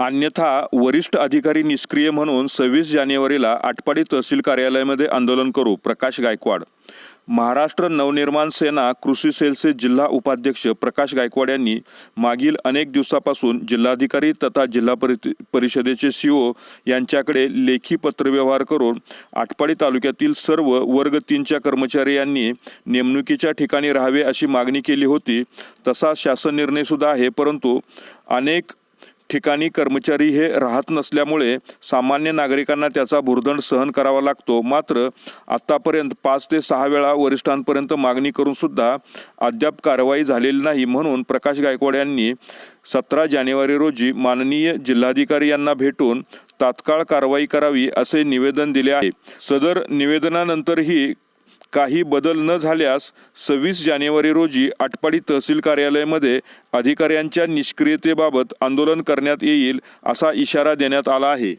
अन्यथा वरिष्ठ अधिकारी निष्क्रिय म्हणून सव्वीस जानेवारीला आटपाडी तहसील कार्यालयामध्ये आंदोलन करू प्रकाश गायकवाड. महाराष्ट्र नवनिर्माण सेना कृषी सेलचे जिल्हा उपाध्यक्ष प्रकाश गायकवाड यांनी मागील अनेक दिवसापासून जिल्हाधिकारी तथा जिल्हा परि परिषदेचे सीओ यांच्याकडे लेखी पत्रव्यवहार करून आटपाडी तालुक्यातील सर्व वर्ग तीनच्या कर्मचारी यांनी नेमणुकीच्या ठिकाणी राहावे अशी मागणी केली होती. तसा शासन निर्णयसुद्धा आहे परंतु अनेक ठिकाणी कर्मचारी हे राहत नसल्यामुळे सामान्य नागरिकांना त्याचा भुर्दंड सहन करावा लागतो. मात्र आत्तापर्यंत पाच ते सहा वेळा वरिष्ठांपर्यंत मागणी करून सुद्धा अद्याप कारवाई झालेली नाही म्हणून प्रकाश गायकवाड यांनी सतरा जानेवारी रोजी माननीय जिल्हाधिकारी यांना भेटून तात्काळ कारवाई करावी असे निवेदन दिले आहे. सदर निवेदनानंतरही काही बदल न झाल्यास सव्वीस जानेवारी रोजी आटपाडी तहसील कार्यालयामध्ये अधिकाऱ्यांच्या निष्क्रियतेबाबत आंदोलन करण्यात येईल असा इशारा देण्यात आला आहे.